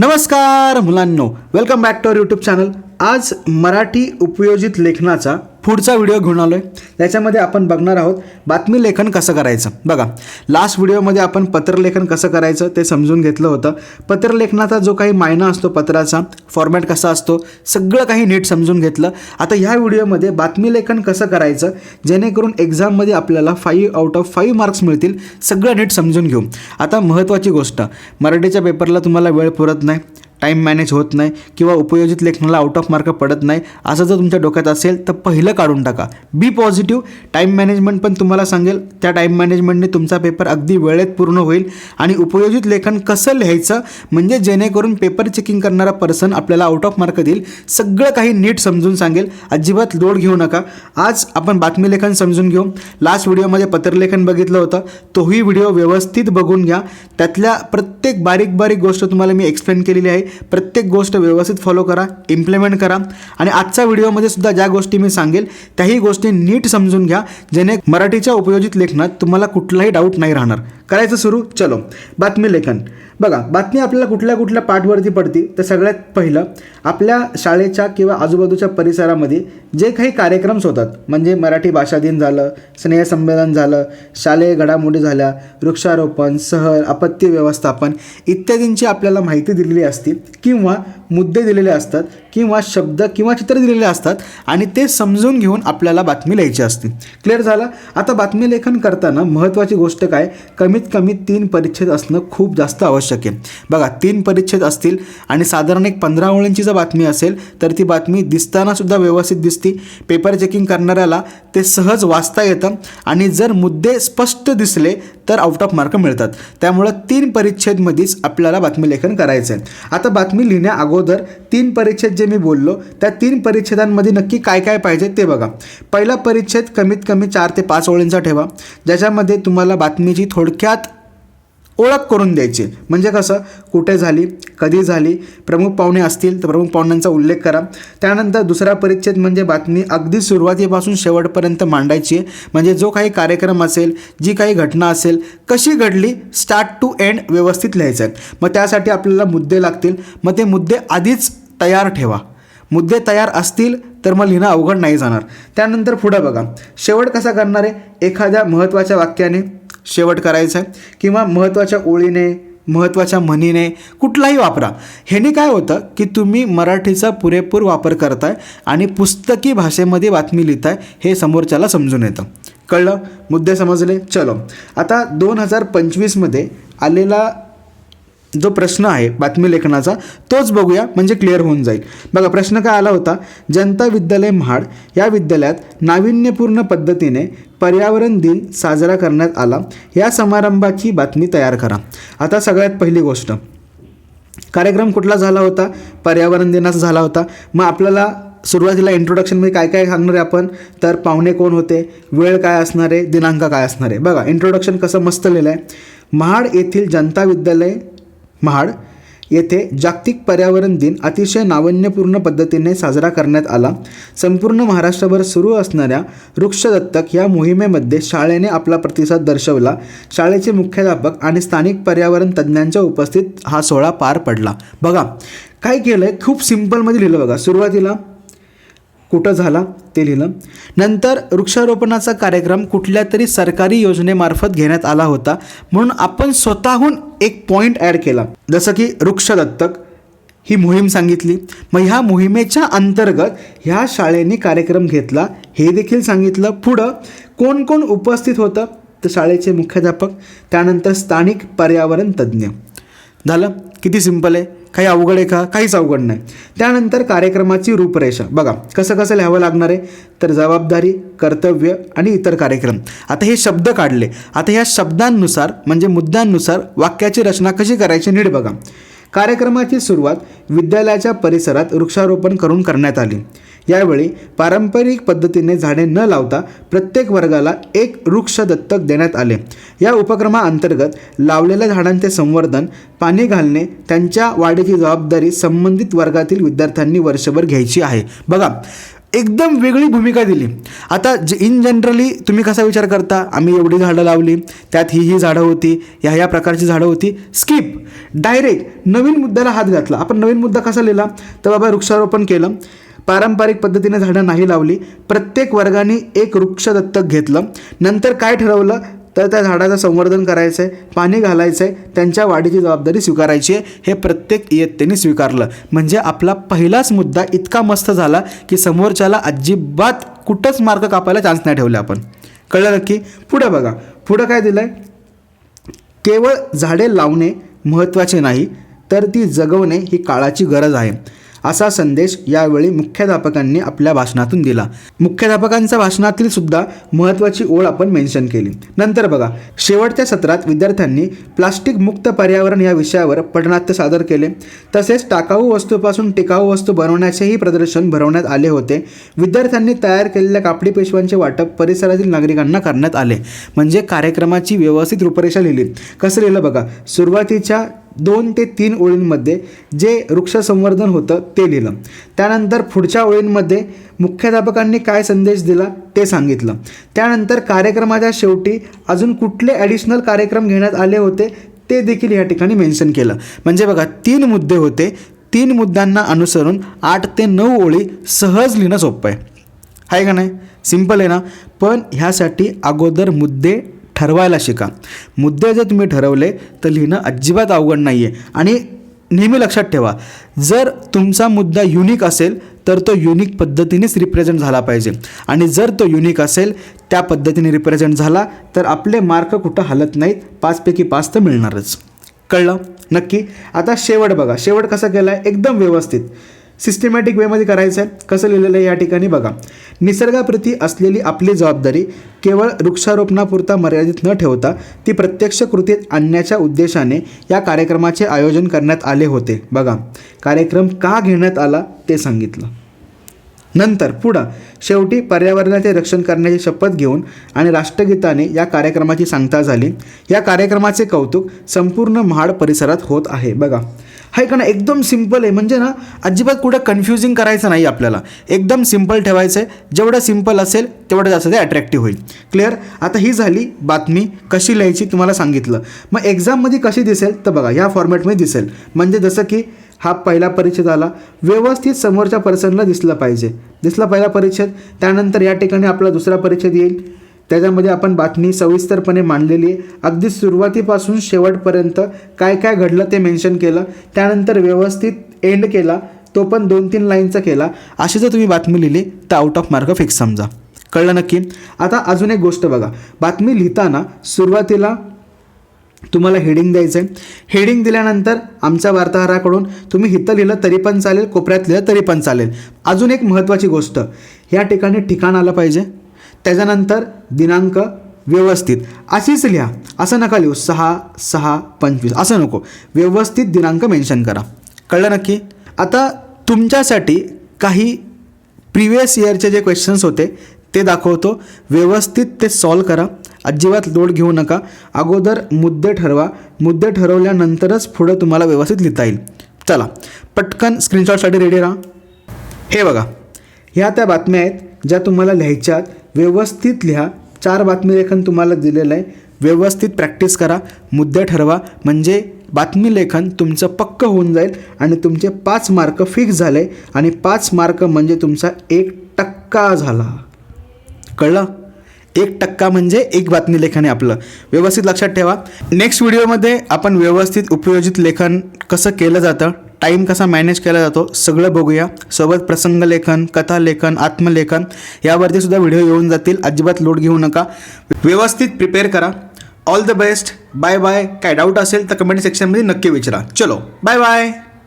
नमस्कार मुलांनो welcome back to our YouTube channel आज मराठी उपयोजित लेखनाचा पुढचा व्हिडिओ घेऊन आलो आहे त्याच्यामध्ये आपण बघणार आहोत बातमी लेखन कसं करायचं. बघा लास्ट व्हिडिओमध्ये आपण पत्रलेखन कसं करायचं ते समजून घेतलं होतं. पत्रलेखनाचा जो काही मायना असतो पत्राचा फॉर्मॅट कसा असतो सगळं काही नीट समजून घेतलं. आता ह्या व्हिडिओमध्ये बातमी लेखन कसं करायचं जेणेकरून एक्झाममध्ये आपल्याला five out of five marks मिळतील सगळं नीट समजून घेऊ. आता महत्त्वाची गोष्ट मराठीच्या पेपरला तुम्हाला वेळ पुरत नाही. टाईम मॅनेज होत नाही किंवा उपयोजित लेखनाला आउट ऑफ मार्क पडत नाही असं जर तुमच्या डोक्यात असेल तर पहिलं काढून टाका. बी पॉझिटिव्ह टाईम मॅनेजमेंट पण तुम्हाला सांगेल त्या टाईम मॅनेजमेंटने तुमचा पेपर अगदी वेळेत पूर्ण होईल आणि उपयोजित लेखन कसं लिहायचं? म्हणजे जेणेकरून पेपर चेकिंग करणारा पर्सन आपल्याला आउट ऑफ मार्क देईल. सगळं काही नीट समजून सांगेल. अजिबात लोड घेऊ नका. आज आपण बातमी लेखन समजून घेऊ. लास्ट व्हिडिओमध्ये पत्रलेखन बघितलं होतं. तोही व्हिडिओ व्यवस्थित बघून घ्या. त्यातल्या प्रत्येक बारीक बारीक गोष्ट तुम्हाला मी एक्सप्लेन केलेली आहे. प्रत्येक गोष्ट व्यवस्थित फॉलो करा इम्प्लिमेंट करा. आणि आजच्या व्हिडिओमध्ये सुद्धा ज्या गोष्टी मी सांगेल त्याही गोष्टी नीट समजून घ्या. जेणे मराठीच्या उपयोजित लेखनात तुम्हाला कुठलाही डाऊट नाही राहणार. करायचं सुरू? चलो. बातमी लेखन. बघा बातमी आपल्याला कुठल्या कुठल्या पाठवरती पडते तर सगळ्यात पहिलं आपल्या शाळेच्या किंवा आजूबाजूच्या परिसरामध्ये जे काही कार्यक्रम्स होतात म्हणजे मराठी भाषा दिन झालं स्नेहसंमेलन झालं शालेय घडामोडी झाल्या वृक्षारोपण सहल आपत्ती व्यवस्थापन इत्यादींची आपल्याला माहिती दिलेली असते किंवा मुद्दे दिलेले असतात किंवा शब्द किंवा चित्र दिलेले असतात आणि ते समजून घेऊन आपल्याला बातमी लिहायची असते. क्लिअर झालं? आता बातमी लेखन करताना महत्त्वाची गोष्ट काय? कमीत कमी तीन परिच्छेद असणं खूप जास्त आवश्यक आहे बघा तीन परिच्छेद असतील आणि साधारण एक पंधरा ओळींची जर बातमी असेल तर ती बातमी दिसतानासुद्धा व्यवस्थित दिसती. पेपर चेकिंग करणाऱ्याला ते सहज वाचता येतं आणि जर मुद्दे स्पष्ट दिसले तर आउट ऑफ मार्क मिळतात. त्यामुळं तीन परिच्छेदमध्येच आपल्याला बातमी लेखन करायचं आहे आता बातमी लिहिण्या अगोदर तीन परिच्छेद जे मी बोललो त्या तीन परिच्छेदांमध्ये नक्की काय काय पाहिजे ते बघा. पहिला परिच्छेद कमीत कमी चार ते पाच ओळींचा ठेवा ज्याच्यामध्ये तुम्हाला बातमीची थोडक्यात ओळख करून द्यायची. म्हणजे कसं? कुठे झाली? कधी झाली? प्रमुख पाहुणे असतील तर प्रमुख पाहुण्यांचा उल्लेख करा. त्यानंतर दुसरा परिच्छेद म्हणजे बातमी अगदी सुरुवातीपासून शेवटपर्यंत मांडायची. आहे म्हणजे जो काही कार्यक्रम असेल जी काही घटना असेल कशी घडली? स्टार्ट टू एंड व्यवस्थित लिहायचं आहे. मग त्यासाठी आपल्याला मुद्दे लागतील. मग ते मुद्दे आधीच तयार ठेवा. मुद्दे तयार असतील तर मग लिहिणं अवघड नाही जाणार. त्यानंतर पुढं बघा. शेवट कसा करणार आहे? एखाद्या महत्त्वाच्या वाक्याने शेवट करायचा आहे. किंवा महत्त्वाच्या ओळीने महत्त्वाच्या म्हणीने कुठलाही वापरा. ह्याने काय होतं की तुम्ही मराठीचा पुरेपूर वापर करताय आणि पुस्तकी भाषेमध्ये बातमी लिहिताय हे समोरच्याला समजून येतं. कळलं? मुद्दे समजले? चलो. आता दोन हजार पंचवीसमध्ये आलेला जो प्रश्न आहे बातमी लेखनाचा तोच बघूया म्हणजे क्लिअर होऊन जाईल. बघा प्रश्न काय आला होता? जनता विद्यालय महाड या विद्यालयात नाविन्यपूर्ण पद्धतीने पर्यावरण दिन साजरा करण्यात आला. या समारंभाची बातमी तयार करा. आता सगळ्यात पहिली गोष्ट. कार्यक्रम कुठला झाला होता? पर्यावरण दिनाचा झाला होता. मग आपल्याला सुरुवातीला इंट्रोडक्शनमध्ये काय काय सांगणार आहे आपण? तर पाहुणे कोण होते? वेळ काय असणार आहे? दिनांक काय असणार आहे? बघा इंट्रोडक्शन कसं मस्त लिहिलं आहे महाड येथील जनता विद्यालय महाड येथे जागतिक पर्यावरण दिन अतिशय नाविन्यपूर्ण पद्धतीने साजरा करण्यात आला. संपूर्ण महाराष्ट्रभर सुरू असणाऱ्या वृक्षदत्तक या मोहिमेमध्ये शाळेने आपला प्रतिसाद दर्शवला. शाळेचे मुख्याध्यापक आणि स्थानिक पर्यावरण तज्ज्ञांच्या उपस्थित हा सोहळा पार पडला. बघा काय केलं आहे खूप सिम्पलमध्ये लिहिलं बघा. सुरुवातीला कुठं झाला ते लिहिलं. नंतर वृक्षारोपणाचा कार्यक्रम कुठल्या तरी सरकारी योजनेमार्फत घेण्यात आला होता. म्हणून आपण स्वतःहून एक पॉईंट ॲड केला. जसं की वृक्षदत्तक ही मोहीम सांगितली. मग ह्या मोहिमेच्या अंतर्गत ह्या शाळेने कार्यक्रम घेतला. हे देखील सांगितलं. पुढं कोण कोण उपस्थित होतं? तर शाळेचे मुख्याध्यापक त्यानंतर स्थानिक पर्यावरण तज्ज्ञ. झालं? किती सिंपल आहे. काही अवघड आहे का? काहीच अवघड नाही. त्यानंतर कार्यक्रमाची रूपरेषा. बघा कसं कसं लिहावं लागणार आहे? तर जबाबदारी कर्तव्य आणि इतर कार्यक्रम. आता हे शब्द काढले. आता ह्या शब्दांनुसार म्हणजे मुद्द्यांनुसार वाक्याची रचना कशी करायची नीट बघा. कार्यक्रमाची सुरुवात विद्यालयाच्या परिसरात वृक्षारोपण करून करण्यात आली. यावेळी पारंपरिक पद्धतीने झाडे न लावता प्रत्येक वर्गाला एक वृक्ष दत्तक देण्यात आले. या उपक्रमाअंतर्गत लावलेल्या झाडांचे संवर्धन पाणी घालणे त्यांच्या वाढीची जबाबदारी संबंधित वर्गातील विद्यार्थ्यांनी वर्षभर घ्यायची आहे. बघा एकदम वेगळी भूमिका दिली. आता जे इन जनरली तुम्ही कसा विचार करता? आम्ही एवढी झाडं लावली त्यात ही ही झाडं होती ह्या ह्या प्रकारची झाडं होती. स्किप डायरेक्ट नवीन मुद्द्याला हात घातला. आपण नवीन मुद्दा कसा लिहिला? तर बाबा वृक्षारोपण केलं. पारंपरिक पद्धतीने झाडं नाही लावली. प्रत्येक वर्गाने एक वृक्ष दत्तक घेतलं. नंतर काय ठरवलं? तर त्या झाडाचं संवर्धन करायचं आहे पाणी घालायचं आहे त्यांच्या वाढीची जबाबदारी स्वीकारायची आहे. हे प्रत्येक इयत्तेने स्वीकारलं. म्हणजे आपला पहिलाच मुद्दा इतका मस्त झाला की समोरच्याला अजिबात कुठंच मार्क कापायला चान्स नाही ठेवले आपण. कळलं नक्की? पुढे बघा. पुढं काय दिलं आहे केवळ झाडे लावणे महत्त्वाचे नाही तर ती जगवणे ही काळाची गरज आहे. असा संदेश यावेळी मुख्याध्यापकांनी आपल्या भाषणातून दिला. मुख्याध्यापकांच्या भाषणातील सुद्धा महत्त्वाची ओळ आपण मेन्शन केली. नंतर बघा शेवटच्या सत्रात विद्यार्थ्यांनी प्लास्टिक मुक्त पर्यावरण या विषयावर पठनाट्य सादर केले. तसेच टाकाऊ वस्तूपासून टिकाऊ वस्तू बनवण्याचेही प्रदर्शन भरवण्यात आले होते. विद्यार्थ्यांनी तयार केलेल्या कापडी पेशव्यांचे वाटप परिसरातील नागरिकांना करण्यात आले. म्हणजे कार्यक्रमाची व्यवस्थित रूपरेषा लिहिली. कसं लिहिलं बघा सुरुवातीच्या दोन ते तीन ओळींमध्ये जे वृक्ष संवर्धन होतं ते लिहिलं. त्यानंतर पुढच्या ओळींमध्ये मुख्याध्यापकांनी काय संदेश दिला ते सांगितलं. त्यानंतर कार्यक्रमाच्या शेवटी अजून कुठले ॲडिशनल कार्यक्रम घेण्यात आले होते ते देखील या ठिकाणी मेन्शन केलं. म्हणजे बघा तीन मुद्दे होते. तीन मुद्द्यांना अनुसरून आठ ते नऊ ओळी सहज लिहिणं सोपं आहे. आहे का नाही? सिंपल आहे ना? पण ह्यासाठी अगोदर मुद्दे ठरवायला शिका. मुद्दे जर तुम्ही ठरवले तर लिहिणं अजिबात अवघड नाही आहे आणि नेहमी लक्षात ठेवा जर तुमचा मुद्दा युनिक असेल तर तो युनिक पद्धतीनेच रिप्रेझेंट झाला पाहिजे. आणि जर तो युनिक असेल त्या पद्धतीने रिप्रेझेंट झाला तर आपले मार्क कुठं हलत नाहीत पाचपैकी पाच तर मिळणारच. कळलं? नक्की? आता शेवट बघा. शेवट कसा केला आहे एकदम व्यवस्थित. सिस्टमॅटिक वेमध्ये करायचं आहे. कसं लिहिलेलं आहे या ठिकाणी बघा. निसर्गाप्रती असलेली आपली जबाबदारी केवळ वृक्षारोपणापुरता मर्यादित न ठेवता ती प्रत्यक्ष कृतीत आणण्याच्या उद्देशाने या कार्यक्रमाचे आयोजन करण्यात आले होते. बघा कार्यक्रम का घेण्यात आला ते सांगितलं. नंतर पुढं शेवटी पर्यावरणाचे रक्षण करण्याची शपथ घेऊन आणि राष्ट्रगीताने या कार्यक्रमाची सांगता झाली. या कार्यक्रमाचे कौतुक संपूर्ण महाड परिसरात होत आहे. बघा हाय का ना एकदम सिंपल आहे. म्हणजे ना अजिबात कुठं कन्फ्युजिंग करायचं नाही आपल्याला. एकदम सिंपल ठेवायचं आहे जेवढं सिंपल असेल तेवढं जास्त ते अट्रॅक्टिव्ह होईल. क्लिअर आता ही झाली बातमी. कशी लिहायची तुम्हाला सांगितलं. मग एक्झाममध्ये कशी दिसेल? तर बघा ह्या फॉर्मॅटमध्ये दिसेल. म्हणजे जसं की हा पहिला परिच्छेद आला. व्यवस्थित समोरच्या पर्सनला दिसलं पाहिजे. दिसला पहिला परिच्छेद. त्यानंतर या ठिकाणी आपला दुसरा परिच्छेद येईल. त्याच्यामध्ये आपण बातमी सविस्तरपणे मांडलेली आहे. अगदी सुरुवातीपासून शेवटपर्यंत काय काय घडलं ते मेन्शन केलं. त्यानंतर व्यवस्थित एंड केला. तो पण दोन तीन लाईनचा केला. अशी जर तुम्ही बातमी लिहिली तर आउट ऑफ मार्क फिक्स समजा. कळलं नक्की? आता अजून एक गोष्ट बघा. बातमी लिहिताना सुरुवातीला तुम्हाला हेडिंग द्यायचं आहे हेडिंग दिल्यानंतर आमच्या वार्ताहराकडून तुम्ही हिथं लिहिलं तरी पण चालेल कोपऱ्यात लिहिलं तरी पण चालेल. अजून एक महत्त्वाची गोष्ट. या ठिकाणी ठिकाण आलं पाहिजे. त्याच्यानंतर दिनांक व्यवस्थित. अशीच लिहा. असं नका लिहू. सहा सहा पंचवीस. असं नको. व्यवस्थित दिनांक मेन्शन करा. कळलं नक्की? आता तुमच्यासाठी काही प्रिवियस इयरचे जे क्वेश्चन्स होते ते दाखवतो. व्यवस्थित ते सॉल्व करा. अजिबात लोड घेऊ नका. अगोदर मुद्दे ठरवा. मुद्दे ठरवल्यानंतरच पुढं तुम्हाला व्यवस्थित लिहिता येईल. चला. पटकन स्क्रीनशॉटसाठी रेडी राहा. हे बघा. ह्या त्या बातम्या आहेत ज्या तुम्हाला लिहायच्यात व्यवस्थित लिहा. चार बातमी लेखन तुम्हाला दिलेलं आहे. व्यवस्थित प्रॅक्टिस करा. मुद्दे ठरवा. म्हणजे बातमी लेखन तुमचं पक्क होऊन जाईल आणि तुमचे पाच मार्क फिक्स झाले आणि पाच मार्क म्हणजे तुमचा एक टक्का झाला. कळलं? एक टक्का म्हणजे एक बातमी लेखन आहे आपलं. व्यवस्थित लक्षात ठेवा. नेक्स्ट व्हिडिओमध्ये आपण व्यवस्थित उपयोजित लेखन कसं केलं जातं? टाईम कसा मॅनेज केला जातो सगळं बघूया. सोबत प्रसंग लेखन कथा लेखन आत्मलेखन यावरती सुद्धा व्हिडिओ येऊन जातील. अजिबात लोड घेऊ नका. व्यवस्थित प्रिपेअर करा. All the best bye bye काय डाऊट असेल तर कमेंट सेक्शनमध्ये नक्की विचारा. चलो. Bye bye